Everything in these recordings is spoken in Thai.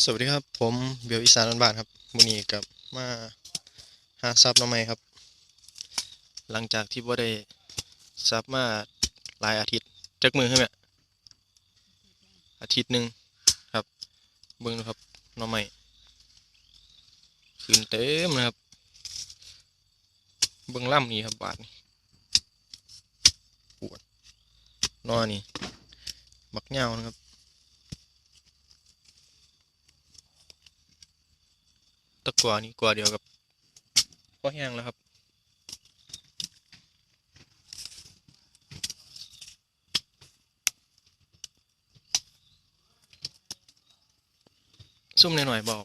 สวัสดีครับ ผมเบียวอีสานบ้านครับมื้อนี้กับมาหาซับน้องใหม่ครับ หลังจากที่บ่ได้ซับมาหลายอาทิตย์จักมือขึ้นแม่อาทิตย์หนึ่งครับเบิ่งดูครับน้องใหม่ขึ้นเต็มเลยครับ เบิ่งล่ำนี่ครับบาทนี่ปวดนอนี่บักเหงานะครับ ตะกวานี่กว่าเดียวกับพ่อแห้งแล้วครับ ซุ่มหน่อยๆบอก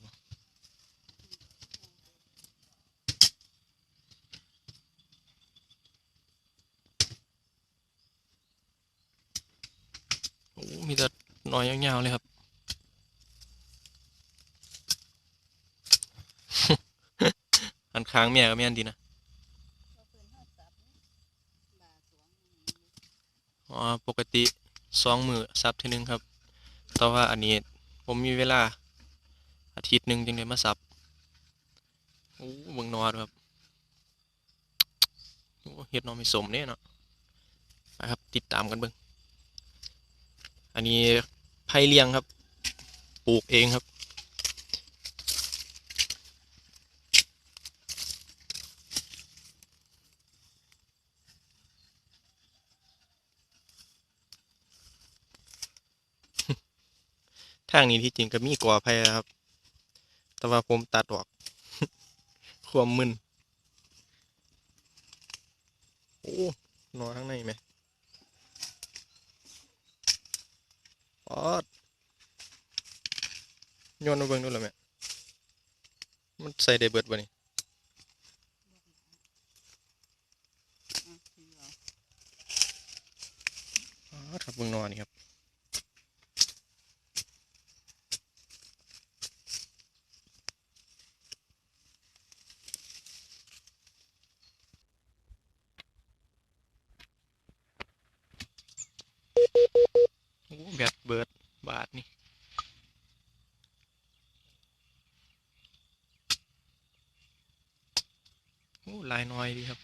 โอ้มีแต่หน่อยยาวๆเลยครับ อัน ค้างแม่ก็แม่นดีนะอ๋อปกติสองมือซับทีนึงครับ แต่ว่าอันนี้ผมมีเวลา อาทิตย์หนึ่งจึงได้มาซับโอ้เบิ่งนอดครับโอ้เฮ็ดนอไม่สมเนี่ยเนาะนะครับ ติดตามกันเบิ่งอันนี้ไผ่เลี้ยงครับ ปลูกเองครับ ทางนี้ที่จริงก็มีกว่าไผ่ครับ แต่ว่าผมตัดออกความมึนโอ้นอนข้างในไหมปอดโยนมาเบิ่งดูแล้วแม่มันใส่ได้เบิดบ่นี่ปอดครับเบิ่งนอนนี่ครับ โอ้แบตเบิดบาทนี่โอ้ห ลายน้อยดีครับ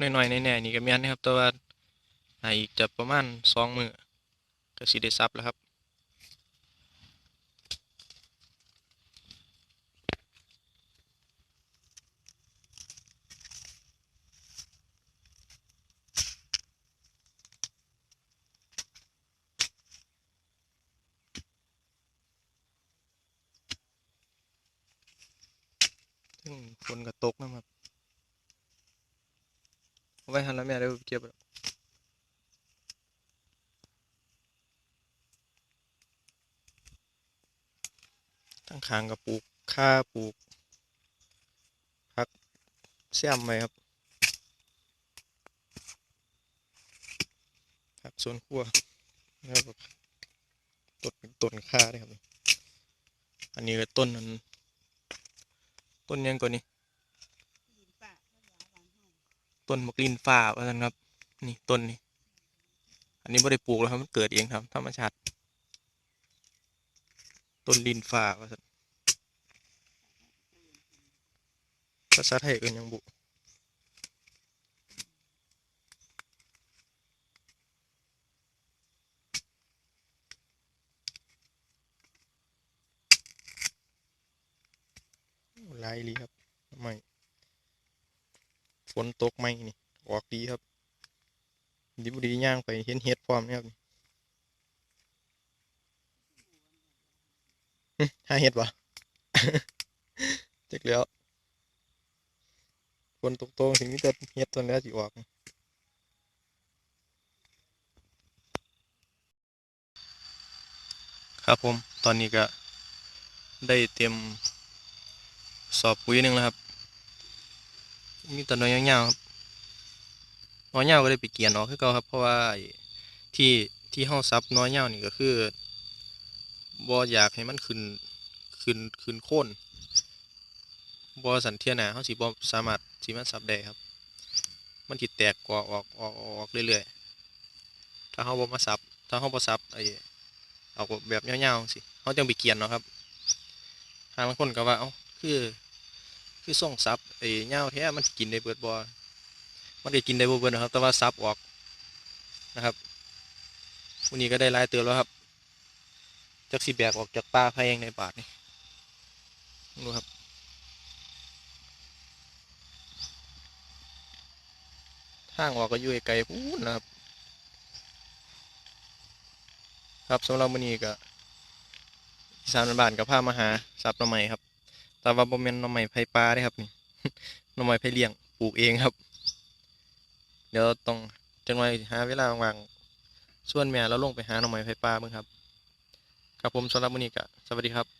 น้อยๆแน่ๆนี่ก็แม่นนะครับ แต่ว่าอีกจะประมาณสองมือก็สิได้ซับแล้วครับซึ่งฝนก็ตกนะครับ เอาไว้หันแล้วแม่เดี๋ยวเก็บแล้วทั้งคางก็ปลูกข้าปลูกผักแซมไว้ครับผักสวนครัวแล้วก็ต้นต้นข้าด้วยครับ อันนี้ก็ต้นนั้นต้นยังก่อนนี่ ต้นมะกลินฟ้าว่าซั่นครับ นี่ต้นนี้ อันนี้ไม่ได้ปลูกแล้วครับ มันเกิดเองครับธรรมชาติ ต้นลินฟ้าว่าซั่นภาษาไทยเอิ้นยังบุหลายลีครับไม่ ฝนตกไหมนี่ออกดีครับดีบุดีย่างไปเห็นเห็ดพร้อมนะครับหึหาเห็ดวะจักแล้วฝนตกตรงถึงนี้แต่เห็ดตอนแล้วสิออกครับผมตอนนี้ก็ได้เตรียมสอบปุ๋ยหนึ่งแล้วครับ มีแต่น้อยยาวๆครับน้อยยาวก็ได้ไปเกียนออกคือเก่าครับ เพราะว่าที่ที่เฮาซับน้อยยาวนี่ก็คือบ่อยากให้มันขึ้นขึ้นขึ้นโค่นบ่สันเทียหนาเฮาสิบ่สามารถสิมันซับได้ครับ มันสิแตกกว่าออกออกออกออกเรื่อยๆถ้าเฮาบ่มาซับถ้าเฮาบ่ซับไอ้เอาแบบยาวๆสิเฮาจังไปเกียนเนาะครับทางบางคนก็ว่าเอ้าคือ คือส่งซับไอ้เหย้าแท้มันกินได้เบิดบ่มันก็กินได้บ่เบิดนะครับ แต่ว่าซับออกนะครับวันนี้ก็ได้ลายเตือนแล้วครับจักสิแบกออกจากป่าไผ่ยังในบาทนี่ดูครับทางออกก็ยู่ไกลพูนนะครับ ครับสำหรับมื้อนี้ก็สานบ้านๆก็พามาหาสับหน่อไม้ครับ แต่ว่าบ่แม่นหน่อไม้ไผ่ปลาเด้ครับนี่หน่อไม้ไผ่เลี้ยงปลูกเองครับ เดี๋ยวต้องจังไว้หาเวลาว่างๆส่วนแม่เราลงไปหาหน่อไม้ไผ่ปลาเบิ่งครับ ครับผมสำหรับมื้อนี้ก็สวัสดีครับ